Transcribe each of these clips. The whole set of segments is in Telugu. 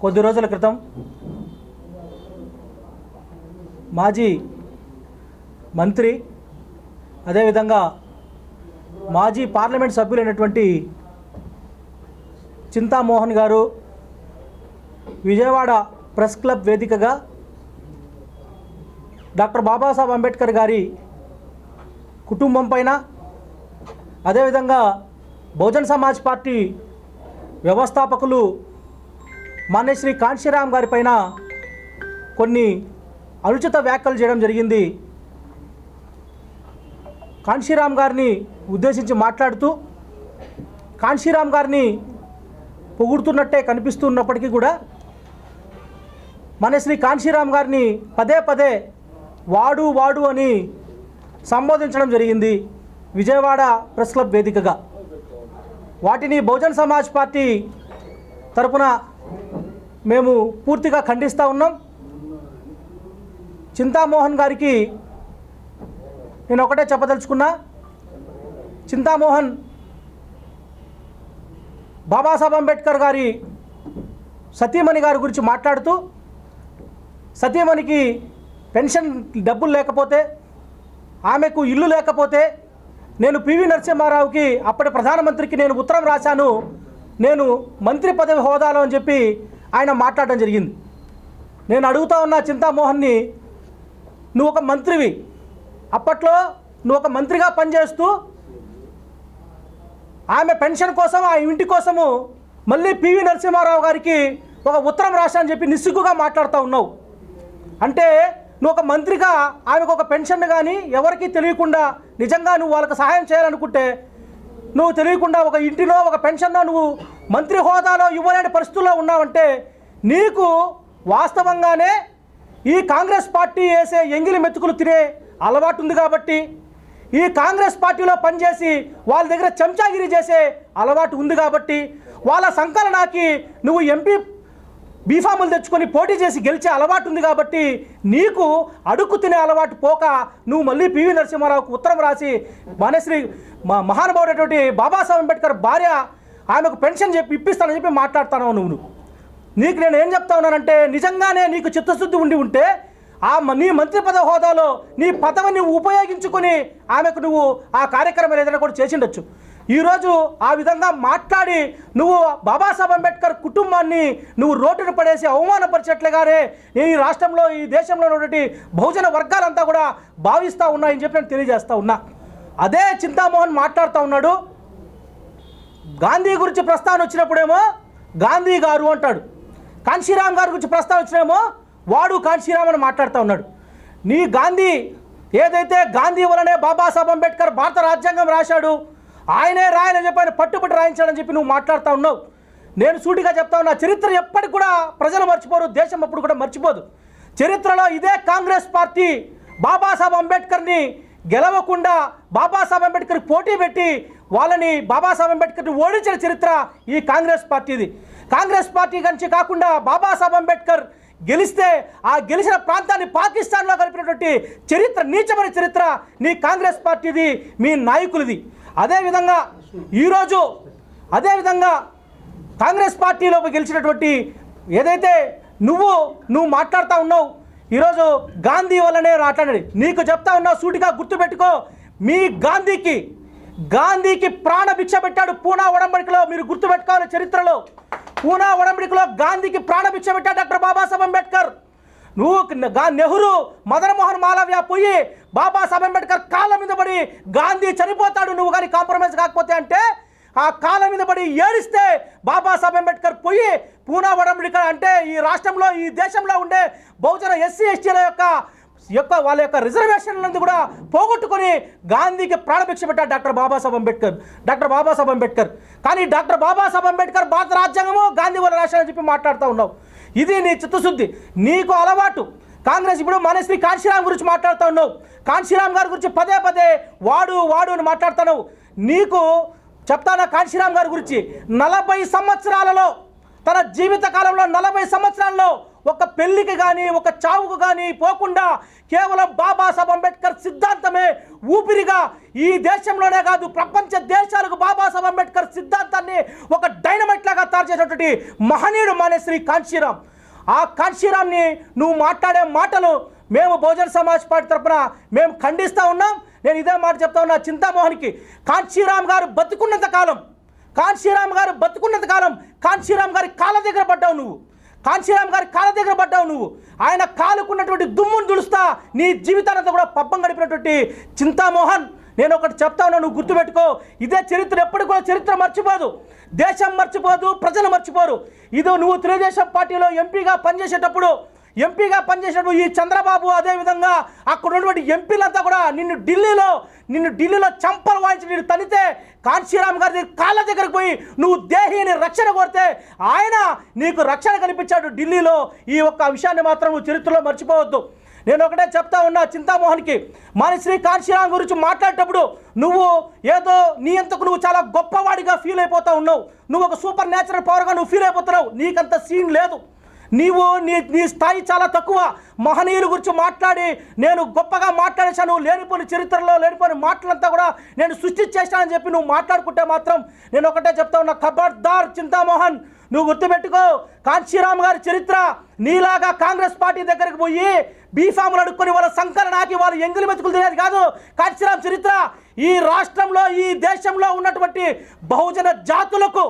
కొద్ది రోజుల క్రితం మాజీ మంత్రి అదేవిధంగా మాజీ పార్లమెంట్ సభ్యులైనటువంటి చింతామోహన్ గారు విజయవాడ ప్రెస్ క్లబ్ వేదికగా డాక్టర్ బాబాసాహెబ్ అంబేద్కర్ గారి కుటుంబం పైన అదేవిధంగా బహుజన్ సమాజ్ పార్టీ వ్యవస్థాపకులు మాన్యశ్రీ కాంశీరామ్ గారి పైన కొన్ని అనుచిత వ్యాఖ్యలు చేయడం జరిగింది. కాంశీరామ్ గారిని ఉద్దేశించి మాట్లాడుతూ కాంశీరామ్ గారిని పొగుడుతున్నట్టే కనిపిస్తున్నప్పటికీ కూడా మన శ్రీ కాంశీరామ్ గారిని పదే పదే వాడు వాడు అని సంబోధించడం జరిగింది విజయవాడ ప్రెస్ క్లబ్ వేదికగా. వాటిని బహుజన్ సమాజ్ పార్టీ తరపున మేము పూర్తిగా ఖండిస్తూ ఉన్నాం. చింతామోహన్ గారికి నేను ఒకటే చెప్పదలుచుకున్నా. చింతామోహన్ బాబాసాహెబ్ అంబేద్కర్ గారి సతీమణి గారి గురించి మాట్లాడుతూ సతీమణికి పెన్షన్ డబ్బులు లేకపోతే ఆమెకు ఇల్లు లేకపోతే నేను పివి నరసింహారావుకి అప్పటి ప్రధానమంత్రికి నేను ఉత్తరం రాశాను. నేను మంత్రి పదవి హోదాలో అని చెప్పి ఆయన మాట్లాడడం జరిగింది. నేను అడుగుతా ఉన్న చింతామోహన్ని నువ్వు ఒక మంత్రివి. అప్పట్లో నువ్వు ఒక మంత్రిగా పనిచేస్తూ ఆమె పెన్షన్ కోసం ఆ ఇంటి కోసము మళ్ళీ పివి నరసింహారావు గారికి ఒక ఉత్తరం రాశా అని చెప్పి నిస్సిగ్గుగా మాట్లాడుతూ ఉన్నావు. అంటే నువ్వు ఒక మంత్రిగా ఆమెకు ఒక పెన్షన్ కానీ ఎవరికీ తెలియకుండా నిజంగా నువ్వు వాళ్ళకి సహాయం చేయాలనుకుంటే నువ్వు తెలియకుండా ఒక ఇంటిలో ఒక పెన్షన్లో నువ్వు మంత్రి హోదాలో ఇవ్వలేని పరిస్థితుల్లో ఉన్నావంటే నీకు వాస్తవంగానే ఈ కాంగ్రెస్ పార్టీ వేసే ఎంగిలి మెతుకులు తినే అలవాటు ఉంది కాబట్టి ఈ కాంగ్రెస్ పార్టీలో పనిచేసి వాళ్ళ దగ్గర చెంచాగిరి చేసే అలవాటు ఉంది కాబట్టి వాళ్ళ సంకలనాకి నువ్వు ఎంపీ బీఫాములు తెచ్చుకొని పోటీ చేసి గెలిచే అలవాటు ఉంది కాబట్టి నీకు అడుక్కు తినే అలవాటు పోక నువ్వు మళ్ళీ పివి నరసింహారావుకు ఉత్తరం రాసి మానేశ్రీ మా మహానుభావుడైనటువంటి బాబాసాహెబ్ అంబేద్కర్ భార్య ఆమెకు పెన్షన్ చెప్పి ఇప్పిస్తానని చెప్పి మాట్లాడుతాను నువ్వు. నీకు నేను ఏం చెప్తా ఉన్నానంటే నిజంగానే నీకు చిత్తశుద్ధి ఉండి ఉంటే ఆ మ- నీ మంత్రి పదవి హోదాలో నీ పదవిని ఉపయోగించుకొని ఆమెకు నువ్వు ఆ కార్యక్రమం ఏదైనా కూడా చేసిండొచ్చు. ఈరోజు ఆ విధంగా మాట్లాడి నువ్వు బాబాసాహెబ్ అంబేద్కర్ కుటుంబాన్ని నువ్వు రోడ్డున పడేసి అవమానపరిచేట్లుగానే ఈ రాష్ట్రంలో ఈ దేశంలో ఉన్నటువంటి బహుజన వర్గాలంతా కూడా భావిస్తూ ఉన్నాయని చెప్పి నేను తెలియజేస్తా ఉన్నా. అదే చింతామోహన్ మాట్లాడుతూ ఉన్నాడు. గాంధీ గురించి ప్రస్తావన వచ్చినప్పుడేమో గాంధీ గారు అంటాడు. కాన్షీరామ్ గారి గురించి ప్రస్తావన వచ్చినేమో వాడు కాన్షీరామ్ అని మాట్లాడుతూ ఉన్నాడు. నీ గాంధీ ఏదైతే గాంధీ వలనే బాబాసాహెబ్ అంబేద్కర్ భారత రాజ్యాంగం రాశాడు ఆయనే రాయని చెప్పి ఆయన పట్టుబట్టి రాయించాడని చెప్పి నువ్వు మాట్లాడుతూ ఉన్నావు. నేను సూటిగా చెప్తా ఉన్నా చరిత్ర ఎప్పటికి కూడా ప్రజలు మర్చిపోరు దేశం అప్పుడు కూడా మర్చిపోదు. చరిత్రలో ఇదే కాంగ్రెస్ పార్టీ బాబాసాహెబ్ అంబేద్కర్ని గెలవకుండా బాబాసాహెబ్ అంబేద్కర్ పోటీ పెట్టి వాళ్ళని బాబాసాహెబ్ అంబేద్కర్ని ఓడించిన చరిత్ర ఈ కాంగ్రెస్ పార్టీది. కాంగ్రెస్ పార్టీ నుంచి కాకుండా బాబాసాహెబ్ అంబేద్కర్ గెలిస్తే ఆ గెలిచిన ప్రాంతాన్ని పాకిస్తాన్లో కలిపినటువంటి చరిత్ర నీచమైన చరిత్ర నీ కాంగ్రెస్ పార్టీది మీ నాయకులది. అదేవిధంగా ఈరోజు అదేవిధంగా కాంగ్రెస్ పార్టీలో గెలిచినటువంటి ఏదైతే నువ్వు నువ్వు మాట్లాడుతూ ఉన్నావు ఈరోజు గాంధీ వల్లనే మాట్లాడండి నీకు చెప్తా ఉన్నా సూటిగా గుర్తుపెట్టుకో. మీ గాంధీకి గాంధీకి ప్రాణ భిక్ష పెట్టాడు పూనా ఒడంబడికలో. మీరు గుర్తుపెట్టుకోవాలి చరిత్రలో. పూనా ఒడంబడికలో గాంధీకి ప్రాణ భిక్ష పెట్టాడు డాక్టర్ బాబాసాహెబ్ అంబేద్కర్. నువ్వు నెహ్రూ మదన్మోహన్ మాలవ్య పోయి బాబాసాహెబ్ అంబేద్కర్ కాళ్ళ మీద పడి గాంధీ చనిపోతాడు నువ్వు కానీ కాంప్రమైజ్ కాకపోతే అంటే ఆ కాళ్ళ మీద పడి ఏడిస్తే బాబాసాహెబ్ అంబేద్కర్ పోయి పూనా వడంబడిక అంటే ఈ రాష్ట్రంలో ఈ దేశంలో ఉండే బహుజన ఎస్సీ ఎస్టీల యొక్క యొక్క వాళ్ళ యొక్క రిజర్వేషన్లను కూడా పోగొట్టుకొని గాంధీకి ప్రాణభిక్ష పెట్టారు డాక్టర్ బాబాసాహెబ్ అంబేద్కర్. డాక్టర్ బాబాసాహెబ్ అంబేద్కర్. కానీ డాక్టర్ బాబాసాహెబ్ అంబేద్కర్ భారత రాజ్యాంగము గాంధీ వాళ్ళ రాశాడని చెప్పి మాట్లాడుతూ ఉన్నావు. ఇది నీ చిత్తశుద్ధి. నీకు అలవాటు. కాంగ్రెస్ ఇప్పుడు మనశ్రీ కాంశీరామ్ గురించి మాట్లాడుతూ ఉన్నావు. కాంశీరామ్ గారి గురించి పదే పదే వాడు వాడు అని మాట్లాడుతున్నావు నీకు చెప్తానా కాంశీరామ్ గారి గురించి? నలభై సంవత్సరాలలో తన జీవిత కాలంలో నలభై సంవత్సరాల్లో ఒక పెళ్ళికి కానీ ఒక చావుకు కానీ పోకుండా కేవలం బాబాసాహెబ్ అంబేద్కర్ సిద్ధాంతమే ఊపిరిగా ఈ దేశంలోనే కాదు ప్రపంచ దేశాలకు బాబాసాహెబ్ అంబేద్కర్ సిద్ధాంతాన్ని ఒక డైనమైట్ లాగా తయారు చేసినటువంటి మహనీయుడు మానేశ్రీ కాంశీరామ్. ఆ కాంశీరామ్ని నువ్వు మాట్లాడే మాటలు మేము బహుజన సమాజ్ పార్టీ తరపున మేము ఖండిస్తూ ఉన్నాం. నేను ఇదే మాట చెప్తా ఉన్నా చింతామోహన్కి. కాంశీరామ్ గారు బతుకున్నంత కాలం కాంశీరామ్ గారు బతుకున్నంత కాలం కాంశీరామ్ గారి కాళ్ళ దగ్గర పడ్డావు నువ్వు. కాంశీరామ్ గారి కాళ్ళ దగ్గర పడ్డావు నువ్వు. ఆయన కాలుకున్నటువంటి దుమ్మును దులుస్తా నీ జీవితానంతా కూడా పబ్బం గడిపినటువంటి చింతామోహన్ నేను ఒకటి చెప్తా ఉన్నా నువ్వు గుర్తుపెట్టుకో. ఇదే చరిత్ర ఎప్పుడు కూడా చరిత్ర మర్చిపోదు. దేశం మర్చిపోదు ప్రజలు మర్చిపోరు. ఇది నువ్వు తెలుగుదేశం పార్టీలో ఎంపీగా పనిచేసేటప్పుడు ఎంపీగా పనిచేసినప్పుడు ఈ చంద్రబాబు అదేవిధంగా అక్కడ ఉన్నటువంటి ఎంపీలంతా కూడా నిన్ను ఢిల్లీలో నిన్ను ఢిల్లీలో చంపలు వాయించి నిన్ను తనితే కాంశీరామ్ గారి కాళ్ళ దగ్గరకు పోయి నువ్వు దేహిని రక్షణ కోరితే ఆయన నీకు రక్షణ కనిపించాడు ఢిల్లీలో. ఈ ఒక్క విషయాన్ని మాత్రం నువ్వు చరిత్రలో మర్చిపోవద్దు. నేను ఒకటే చెప్తా ఉన్నా చింతామోహన్కి. మనశ్రీ కాంశీరామ్ గురించి మాట్లాడేటప్పుడు నువ్వు ఏదో నీ అంతకు నువ్వు చాలా గొప్పవాడిగా ఫీల్ అయిపోతా ఉన్నావు. నువ్వు ఒక సూపర్ న్యాచురల్ పవర్గా నువ్వు ఫీల్ అయిపోతున్నావు. నీకంత సీన్ లేదు. నీవు నీ నీ స్థాయి చాలా తక్కువ. మహనీయుల గురించి మాట్లాడి నేను గొప్పగా మాట్లాడేశాను లేనిపోని చరిత్రలో లేనిపోని మాటలంతా కూడా నేను సృష్టించేశానని చెప్పి నువ్వు మాట్లాడుకుంటే మాత్రం నేను ఒకటే చెప్తా ఉన్నా ఖబర్దార్ చింతామోహన్. నువ్వు గుర్తుపెట్టుకో కాంచీరామ్ గారి చరిత్ర నీలాగా కాంగ్రెస్ పార్టీ దగ్గరికి పోయి బీఫాములు అడుక్కొని వాళ్ళ సంకర నాకి వాళ్ళు ఎంగిలి మెతుకులు తినేది కాదు. కాంచీరామ్ చరిత్ర ఈ రాష్ట్రంలో ఈ దేశంలో ఉన్నటువంటి బహుజన జాతులకు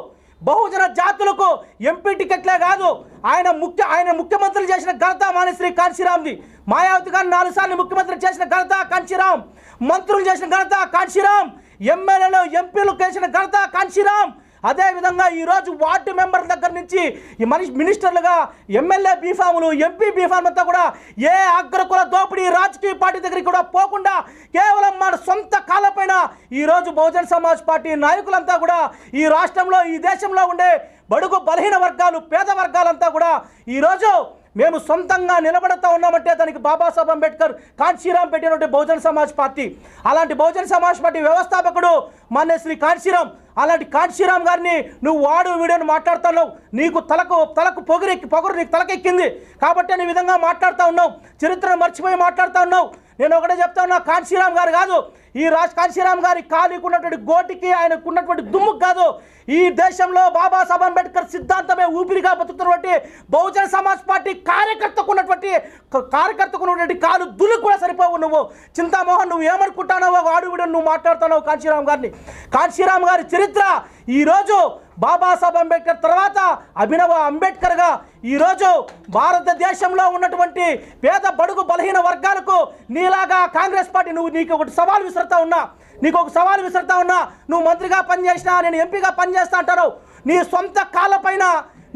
బహుజన జాతులకు ఎంపీ టికెట్లే కాదు. ఆయన ముఖ్య ఆయన ముఖ్యమంత్రులు చేసిన ఘనత మానేశ్రీ కాంశీరామ్ది మాయావతి గారిని నాలుగు సార్లు ముఖ్యమంత్రి చేసిన ఘనత కాంశీరామ్ మంత్రులు చేసిన ఘనత కాంశీరామ్ ఎమ్మెల్యేలు ఎంపీలు చేసిన ఘనత కాంశీరామ్ అదేవిధంగా ఈరోజు వార్డు మెంబర్ల దగ్గర నుంచి ఈ మనిషి మినిస్టర్లుగా ఎమ్మెల్యే బీఫాములు ఎంపీ బీఫామ్ అంతా కూడా ఏ అగ్రకుల దోపిడీ రాజకీయ పార్టీ దగ్గరికి కూడా పోకుండా కేవలం మన సొంత కాలపైన ఈరోజు బహుజన్ సమాజ్ పార్టీ నాయకులంతా కూడా ఈ రాష్ట్రంలో ఈ దేశంలో ఉండే బడుగు బలహీన వర్గాలు పేద వర్గాలంతా కూడా ఈరోజు మేము సొంతంగా నిలబడతా ఉన్నామంటే దానికి బాబాసాహెబ్ అంబేద్కర్ కాంశీరామ్ పెట్టినటువంటి బహుజన సమాజ్ పార్టీ. అలాంటి బహుజన సమాజ్ పార్టీ వ్యవస్థాపకుడు మాన్య శ్రీ కాంశీరామ్ అలాంటి కాంశీరామ్ గారిని నువ్వు వాడు వీడియోని మాట్లాడుతున్నావు. నీకు తలకు తలకు పొగిరెక్కి పొగరు నీకు తలకెక్కింది. కాబట్టి నీ విధంగా మాట్లాడుతూ ఉన్నావు. చరిత్రను మర్చిపోయి మాట్లాడుతూ ఉన్నావు. నేను ఒకటే చెప్తా ఉన్నా కాంశీరామ్ గారు కాదు. ఈ రాజ్ కాంశీరామ్ గారి కాలికి ఉన్నటువంటి గోటికి ఆయనకు ఉన్నటువంటి దుమ్ముకు కాదు. ఈ దేశంలో బాబాసాహెబ్ అంబేద్కర్ సిద్ధాంతమే ఊపిరిగా బతుకుతున్నటువంటి బహుజన సమాజ్ పార్టీ కార్యకర్తకు ఉన్నటువంటి కార్యకర్తకు ఉన్నటువంటి కాలు దులు కూడా సరిపోవు నువ్వు. చింతామోహన్ నువ్వు ఏమనుకుంటానో వాడు వీడు నువ్వు మాట్లాడుతున్నావు కాంశీరామ్ గారిని. కాంశీరామ్ గారి చరిత్ర ఈరోజు బాబాసాహెబ్ అంబేద్కర్ తర్వాత అభినవ అంబేద్కర్గా ఈరోజు భారతదేశంలో ఉన్నటువంటి పేద బడుగు బలహీన వర్గాలకు నీలాగా కాంగ్రెస్ పార్టీ నువ్వు నీకు ఒకటి సవాల్ విసురుతా ఉన్నా నీకు ఒక సవాల్ విసురుతా ఉన్నా నువ్వు మంత్రిగా పనిచేసినా నేను ఎంపీగా పనిచేస్తా అంటారు. నీ సొంత కాళ్ళపైన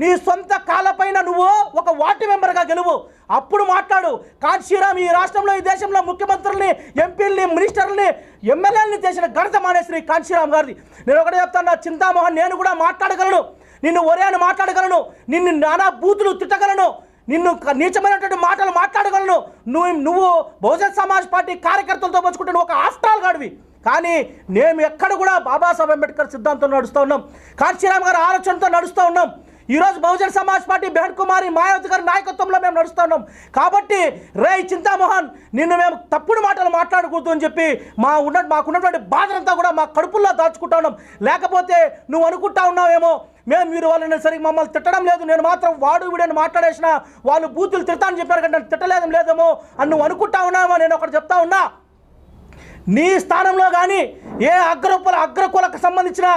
నీ సొంత కాళ్ళపైన నువ్వు ఒక వార్డు మెంబర్గా గెలువు. అప్పుడు మాట్లాడు. కాంశీరామ్ ఈ రాష్ట్రంలో ఈ దేశంలో ముఖ్యమంత్రుల్ని ఎంపీల్ని మినిస్టర్ని ఎమ్మెల్యేలను చేసిన ఘనత మానేశ్రీ కాంశీరామ్ గారిది. నేను ఒకటే చెప్తాను చింతామోహన్ నేను కూడా మాట్లాడగలను. నిన్ను ఒరే అని మాట్లాడగలను. నిన్ను నానా బూతులు తిట్టగలను. నిన్ను నీచమైనటువంటి మాటలు మాట్లాడగలను. నువ్వు నువ్వు బహుజన్ సమాజ్ పార్టీ కార్యకర్తలతో పంచుకుంటే నువ్వు ఒక ఆఫ్టాల్ గాడివి. కానీ మేము ఎక్కడ కూడా బాబాసాహెబ్ అంబేద్కర్ సిద్ధాంతం నడుస్తూ ఉన్నాం. కాంశీరామ్ గారి ఆలోచనతో నడుస్తూ ఉన్నాం. ఈరోజు బహుజన సమాజ్ పార్టీ బెహన్ కుమారి మాయావతి గారి నాయకత్వంలో మేము నడుస్తున్నాం కాబట్టి రే చింతామోహన్ నిన్ను మేము తప్పుడు మాటలు మాట్లాడకూడదు అని చెప్పి మా ఉన్న మాకున్నటువంటి బాధనంతా కూడా మా కడుపుల్లో దాచుకుంటా ఉన్నాం. లేకపోతే నువ్వు అనుకుంటా ఉన్నావేమో మేము మీరు వాళ్ళని సరిగ్గా మమ్మల్ని తిట్టడం లేదు నేను మాత్రం వాడు వీడని మాట్లాడేసిన వాళ్ళు బూతులు తిడతానని చెప్పారు కానీ తిట్టలేదు లేదేమో అని నువ్వు అనుకుంటా ఉన్నావేమో నేను ఒకటి చెప్తా ఉన్నా. నీ స్థానంలో కానీ ఏ అగ్రకుల అగ్రకులకు సంబంధించిన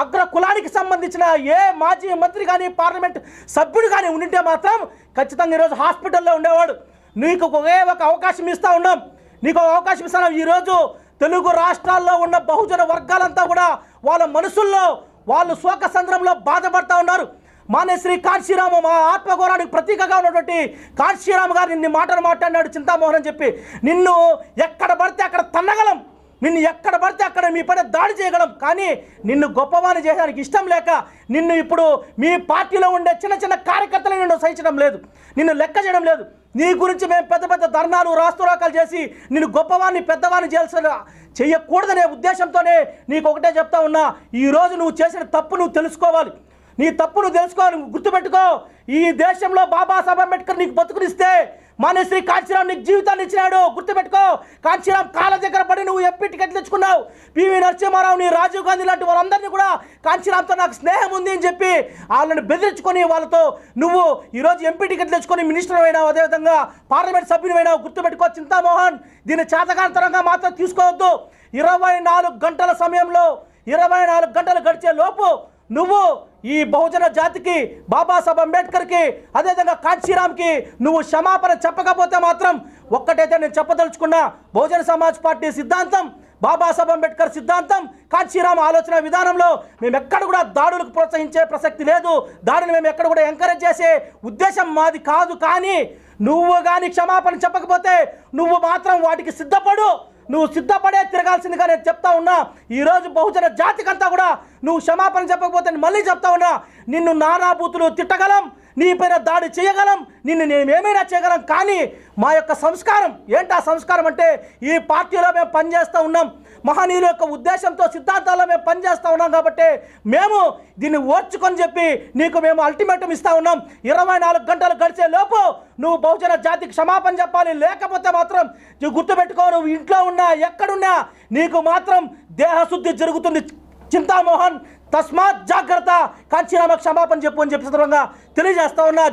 అగ్ర కులానికి సంబంధించిన ఏ మాజీ మంత్రి కానీ పార్లమెంట్ సభ్యుడు కానీ ఉండింటే మాత్రం ఖచ్చితంగా ఈరోజు హాస్పిటల్లో ఉండేవాడు. నీకు ఒకే ఒక అవకాశం ఇస్తా ఉన్నాం. నీకు ఒక అవకాశం ఇస్తున్నాం ఈరోజు తెలుగు రాష్ట్రాల్లో ఉన్న బహుజన వర్గాలంతా కూడా వాళ్ళ మనసుల్లో వాళ్ళు శోక సంద్రంలో బాధపడతా ఉన్నారు. మానేశ్రీ కాశీరామ మా ఆత్మగౌరవానికి ప్రతీకగా ఉన్నటువంటి కాశీరామ గారు నిన్ను మాటలు మాట్లాడినాడు చింతామోహన్ అని చెప్పి. నిన్ను ఎక్కడ పడితే అక్కడ తన్నగలం. నిన్ను ఎక్కడ పడితే అక్కడ మీ పైన దాడి చేయగలం. కానీ నిన్ను గొప్పవాణి చేయడానికి ఇష్టం లేక నిన్ను ఇప్పుడు మీ పార్టీలో ఉండే చిన్న చిన్న కార్యకర్తలు నిన్ను సహించడం లేదు. నిన్ను లెక్క చేయడం లేదు. నీ గురించి మేము పెద్ద పెద్ద ధర్నాలు రాస్తురాకాలు చేసి నిన్ను గొప్పవాణ్ణి పెద్దవాణ్ణి చేయాల్సిన చేయకూడదనే ఉద్దేశంతోనే నీకు ఒకటే చెప్తా ఉన్నా. ఈరోజు నువ్వు చేసిన తప్పు నువ్వు తెలుసుకోవాలి. నీ తప్పును తెలుసుకోవాలి గుర్తుపెట్టుకో. ఈ దేశంలో బాబాసాహెబ్ అంబేద్కర్ నీకు బతుకునిస్తే మానేశ్రీ కాంచీరామ్ నీకు జీవితాన్ని ఇచ్చినాడు. గుర్తుపెట్టుకో. కాంచీరామ్ కాళ్ళ దగ్గర పడి నువ్వు ఎంపీ టికెట్ తెచ్చుకున్నావు? పివి నరసింహారావుని రాజీవ్ గాంధీ లాంటి వాళ్ళందరినీ కూడా కాంచీరామ్తో నాకు స్నేహం ఉంది అని చెప్పి వాళ్ళని బెదిరించుకొని వాళ్ళతో నువ్వు ఈరోజు ఎంపీ టికెట్ తెచ్చుకొని మినిస్టర్ అయినావు. అదేవిధంగా పార్లమెంట్ సభ్యుని అయినావు. గుర్తుపెట్టుకో చింతామోహన్. దీన్ని చేతకాంతరంగా మాత్రం తీసుకోవద్దు. ఇరవై నాలుగు గంటల సమయంలో ఇరవై నాలుగు గంటలు గడిచే లోపు నువ్వు ఈ బహుజన జాతికి బాబాసాహెబ్ అంబేద్కర్కి అదేవిధంగా కాంచీరామ్కి నువ్వు క్షమాపణ చెప్పకపోతే మాత్రం ఒక్కటైతే నేను చెప్పదలుచుకున్నా బహుజన సమాజ్ పార్టీ సిద్ధాంతం బాబాసాహెబ్ అంబేద్కర్ సిద్ధాంతం కాంచీరామ్ ఆలోచన విధానంలో మేము ఎక్కడ కూడా దాడులకు ప్రోత్సహించే ప్రసక్తి లేదు. దాడిని మేము ఎక్కడ కూడా ఎంకరేజ్ చేసే ఉద్దేశం మాది కాదు. కానీ నువ్వు కానీ క్షమాపణ చెప్పకపోతే నువ్వు మాత్రం వాటికి సిద్ధపడు. నువ్వు సిద్ధపడే తిరగాల్సిందిగా నేను చెప్తా ఉన్నా ఈరోజు బహుజన జాతికంతా కూడా నువ్వు క్షమాపణ చెప్పకపోతే మళ్ళీ చెప్తా ఉన్నా నిన్ను నానాభూతులు తిట్టగలం. నీ పైన దాడి చేయగలం నిన్ను నేనేమైనా చేయగలం కానీ మా యొక్క సంస్కారం ఏంటి? ఆ సంస్కారం అంటే ఈ పార్టీలో మేము పనిచేస్తూ ఉన్నాం. మహనీయుల యొక్క ఉద్దేశంతో సిద్ధాంతాల్లో మేము పనిచేస్తూ ఉన్నాం కాబట్టి మేము దీన్ని ఓర్చుకొని చెప్పి నీకు మేము అల్టిమేటం ఇస్తా ఉన్నాం. ఇరవై నాలుగు గంటలు గడిచే లోపు నువ్వు బహుజన జాతికి క్షమాపణ చెప్పాలి. లేకపోతే మాత్రం నువ్వు గుర్తుపెట్టుకో నువ్వు ఇంట్లో ఉన్నా ఎక్కడున్నా నీకు మాత్రం దేహశుద్ధి జరుగుతుంది. చింతామోహన్ తస్మాత్ జాగ్రత్త. కాంచీరామ క్షమాపణ చెప్పు అని చెప్పి సందర్భంగా తెలియజేస్తా ఉన్నా.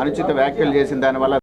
అనుచిత వ్యాఖ్యలు చేసిన దానివల్ల